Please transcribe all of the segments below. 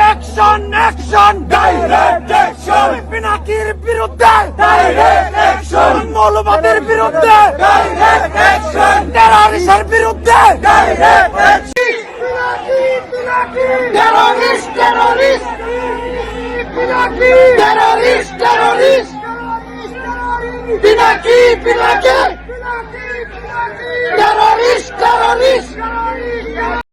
Action action direct action পিনাকির বিরুদ্ধে। Direct action মৌলবাদের বিরুদ্ধে। ডাইরেক্ট অ্যাকশন টেরারিস্টের বিরুদ্ধে। Direct action terrorist terrorist terrorist terrorist Pinaki Pinaki terrorist terrorist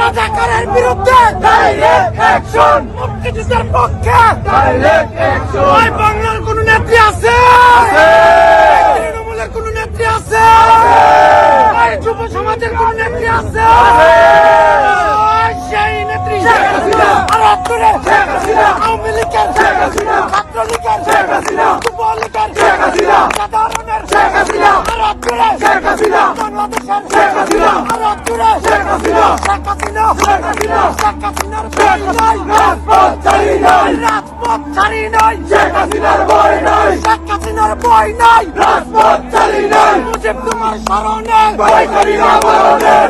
রাজাকারের বিরুদ্ধে মুক্তিযুদ্ধের পক্ষে! বাংলার কোন নেত্রী আছে? তৃণমূলের কোন নেত্রী আছে? যুব সমাজের কোন নেত্রী আছে? সেই নেত্রী! হাসিনা। আওয়ামী লীগের। ছাত্রলীগের শেখ হাসিনা। যুব লীগের শেখ হাসিনা। সাধারণের শেখ হাসিনা। আর অত্তরে শেখ হাসিনা। বাংলাদেশের শেখ হাসিনা। শেখ হাসিনা। শেখ হাসিনা শেখ হাসিনার শেখ নাই রাজপথ ছাড়ি নাই রাজপথ ছাড়ি নাই শেখ হাসিনার ভয় ভয় করি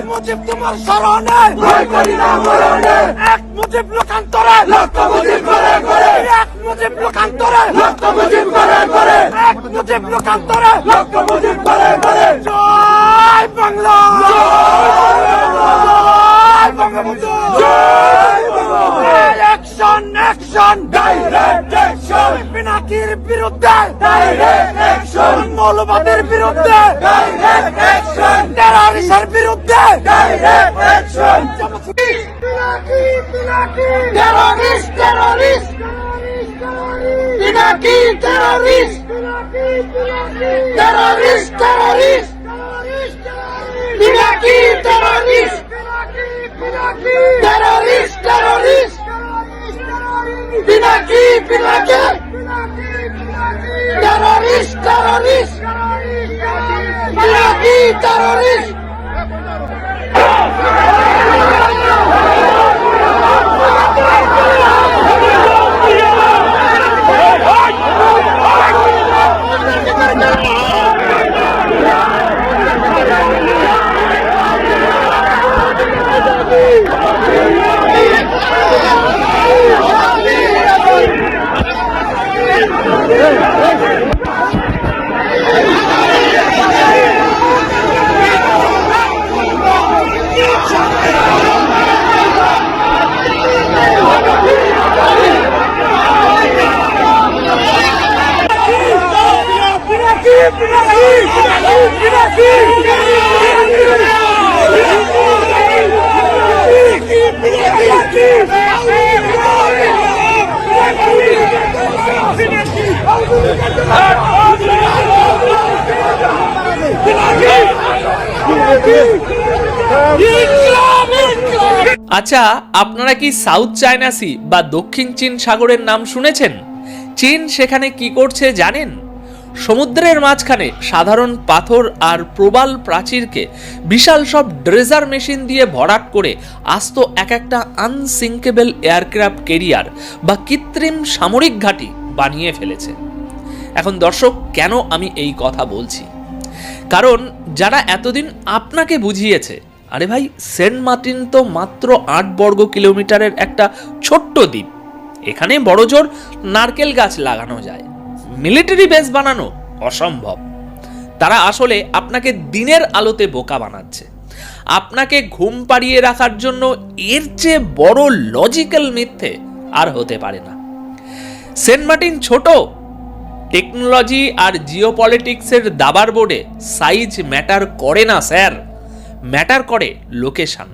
মুজিব তোমার স্মরণে ভয় করি না মরণে এক মুজিব লোকান্তরে। লক্ষ মুজিব করে করে। এক মুজিব লোকান্তরে। লক্ষ মুজিব করে করে। এক মুজিব লোকান্তরে। লক্ষ মুজিব করে করে। জয় বাংলা। জয় বঙ্গবন্ধু জয়! অ্যাকশন অ্যাকশন ডাইরেক্ট অ্যাকশন পিনাকির বিরুদ্ধে। ডাইরেক্ট মৌলবাদের বিরুদ্ধে টেরারিস্টের বিরুদ্ধে terrorist terrorist, Pinaki, terrorist terrorist terrorist, Pinaki, terrorist terrorist terrorist, Pinaki Pinaki terrorist terrorist Pinaki terrorist Pinaki Pinaki Pinaki আচ্ছা আপনারা কি সাউথ চায়না সি বা দক্ষিণ চীন সাগরের নাম শুনেছেন? চীন সেখানে কি করছে জানেন? সমুদ্রের মাঝখানে সাধারণ পাথর আর প্রবাল প্রাচীরকে বিশাল সব ড্রেজার মেশিন দিয়ে ভরাট করে আস্ত এক একটা আনসিঙ্কেবল এয়ারক্রাফট কেরিয়ার বা কৃত্রিম সামরিক ঘাঁটি বানিয়ে ফেলেছে। এখন দর্শক, কেন আমি এই কথা বলছি? কারণ যারা এতদিন আপনাকে বুঝিয়েছে, আরে ভাই, সেন্ট মার্টিন তো মাত্র আট বর্গ কিলোমিটারের একটা ছোট্ট দ্বীপ। এখানে বড় জোর নারকেল গাছ লাগানো যায়। মিলিটারি বেস বানানো অসম্ভব। তারা আসলে আপনাকে দিনের আলোতে বোকা বানাচ্ছে। আপনাকে ঘুম পাড়িয়ে রাখার জন্য এর চেয়ে বড় লজিক্যাল মিথ্যে আর হতে পারে না। সেন্ট মার্টিন ছোট টেকনোলজি আর জিওপলিটিক্সের দাবার বোর্ডে সাইজ ম্যাটার করে না, স্যার। ম্যাটার করে লোকেশান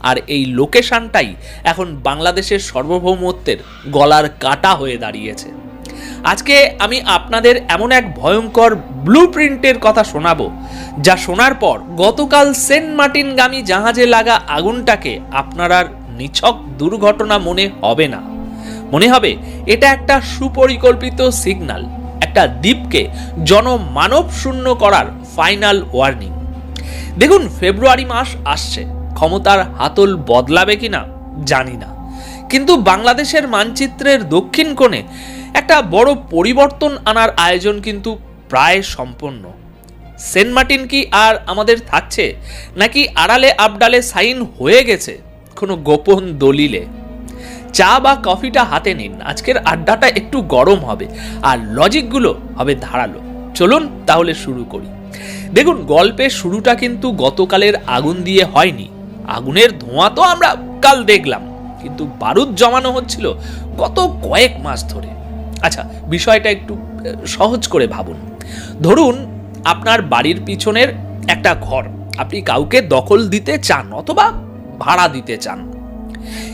আর এই লোকেশানটাই এখন বাংলাদেশের সার্বভৌমত্বের গলার কাটা হয়ে দাঁড়িয়েছে। আজকে আমি আপনাদের এমন এক ভয়ঙ্কর ব্লু প্রিন্টের কথা শোনাবো, যা শোনার পর গতকাল সেন্ট মার্টিনগামী জাহাজে লাগা আগুনটাকে আপনার আর নিছক দুর্ঘটনা মনে হবে না। মনে হবে এটা একটা সুপরিকল্পিত সিগন্যাল একটা দ্বীপকে জনমানব শূন্য করার ফাইনাল ওয়ার্নিং দেখুন, ফেব্রুয়ারি মাস আসছে, ক্ষমতার হাতল বদলাবে কিনা জানি না। কিন্তু বাংলাদেশের মানচিত্রের দক্ষিণ কোণে একটা বড় পরিবর্তন আনার আয়োজন কিন্তু প্রায় সম্পন্ন। সেন্ট মার্টিন কি আর আমাদের থাকছে, নাকি আড়ালে আবডালে সাইন হয়ে গেছে কোনো গোপন দলিলে? চা বা কফিটা হাতে নিন, আজকের আড্ডাটা একটু গরম হবে আর লজিকগুলো হবে ধারালো। চলুন তাহলে শুরু করি। দেখুন গল্পের শুরুটা কিন্তু গতকালের আগুন দিয়ে হয়নি। আগুনের ধোঁয়া তো আমরা কাল দেখলাম, কিন্তু বারুদ জমানো হচ্ছিল গত কয়েক মাস ধরে। আচ্ছা বিষয়টা একটু সহজ করে ভাবুন। ধরুন, আপনার বাড়ির পিছনের একটা ঘর, আপনি কাউকে দখল দিতে চান অথবা ভাড়া দিতে চান।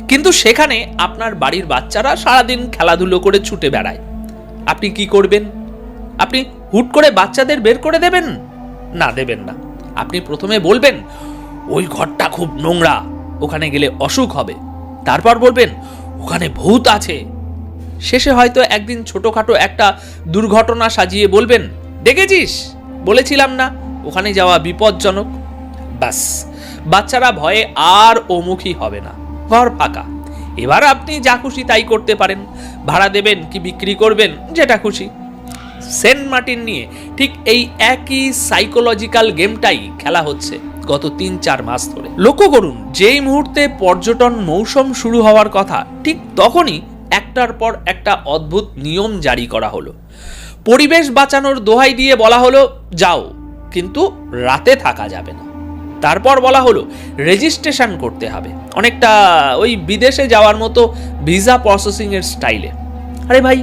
কিন্তু সেখানে আপনার বাড়ির বাচ্চারা সারাদিন খেলাধুলো করে ছুটে বেড়ায়। আপনি কি করবেন? আপনি হুট করে বাচ্চাদের বের করে দেবেন? না দেবেন না। আপনি প্রথমে বলবেন, ওই ঘরটা খুব নোংরা, ওখানে গেলে অসুখ হবে। তারপর বলবেন, ওখানে ভূত আছে। শেষে হয়তো একদিন ছোটখাটো একটা দুর্ঘটনা সাজিয়ে বলবেন, দেখেছিস? বলেছিলাম না, ওখানে যাওয়া বিপজ্জনক। ব্যাস, বাচ্চারা ভয়ে আর ওমুখী হবে না, ঘর ফাঁকা। এবার আপনি যা খুশি তাই করতে পারেন, ভাড়া দেবেন কি বিক্রি করবেন, যেটা খুশি। সেন্ট মার্টিন নিয়ে ঠিক এই একই সাইকোলজিক্যাল গেমটাই খেলা হচ্ছে গত তিন চার মাস ধরে। লক্ষ্য করুন, যেই মুহূর্তে পর্যটন মৌসুম শুরু হওয়ার কথা, ঠিক তখনই একটার পর একটা অদ্ভুত নিয়ম জারি করা হলো। পরিবেশ বাঁচানোর দোহাই দিয়ে বলা হলো, যাও, কিন্তু রাতে থাকা যাবে না। তারপর বলা হলো, রেজিস্ট্রেশন করতে হবে। অনেকটা ওই বিদেশে যাওয়ার মতো ভিসা প্রসেসিং এর স্টাইলে। আরে ভাই,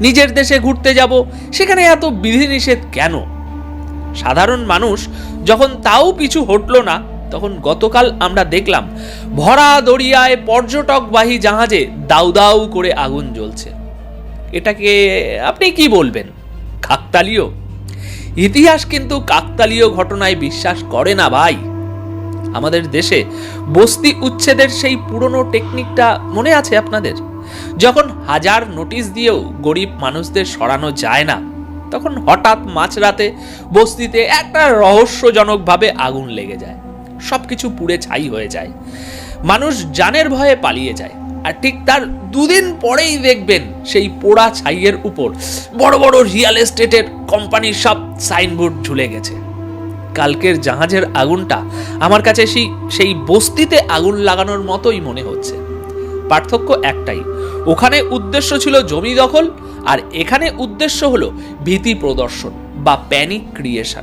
নিজের দেশে ঘুরতে যাব, সেখানে এত বিধিনিষেধ কেন? সাধারণ মানুষ যখন তাও পিছু হটলো না তখন গতকাল আমরা দেখলাম ভরা দরিয়ায় পর্যটকবাহী জাহাজে দাউ দাউ করে আগুন জ্বলছে। এটাকে আপনি কি বলবেন? কাকতালীয়? ইতিহাস কিন্তু কাকতালীয় ঘটনায় বিশ্বাস করে না ভাই। আমাদের দেশে বস্তি উচ্ছেদের সেই পুরনো টেকনিকটা মনে আছে আপনাদের? যখন হাজার নোটিশ দিয়েও গরিব মানুষদের সরানো যায় না, তখন হঠাৎ মাঝরাতে বস্তিতে একটা রহস্যজনকভাবে আগুন লেগে যায়। সবকিছু পুড়ে ছাই হয়ে যায়। মানুষ জানের ভয়ে পালিয়ে যায়। আর ঠিক তার দুদিন পরেই দেখবেন সেই পোড়া ছাইয়ের উপর বড় বড় রিয়েল এস্টেটের কোম্পানির সব সাইনবোর্ড ঝুলে গেছে। কালকের জাহাজের আগুনটা আমার কাছে সেই সেই বস্তিতে আগুন লাগানোর মতোই মনে হচ্ছে। পার্থক্য একটাই, ওখানে উদ্দেশ্য ছিল জমি দখল, আর এখানে উদ্দেশ্য হলো ভীতি প্রদর্শন বা প্যানিক ক্রিয়েশন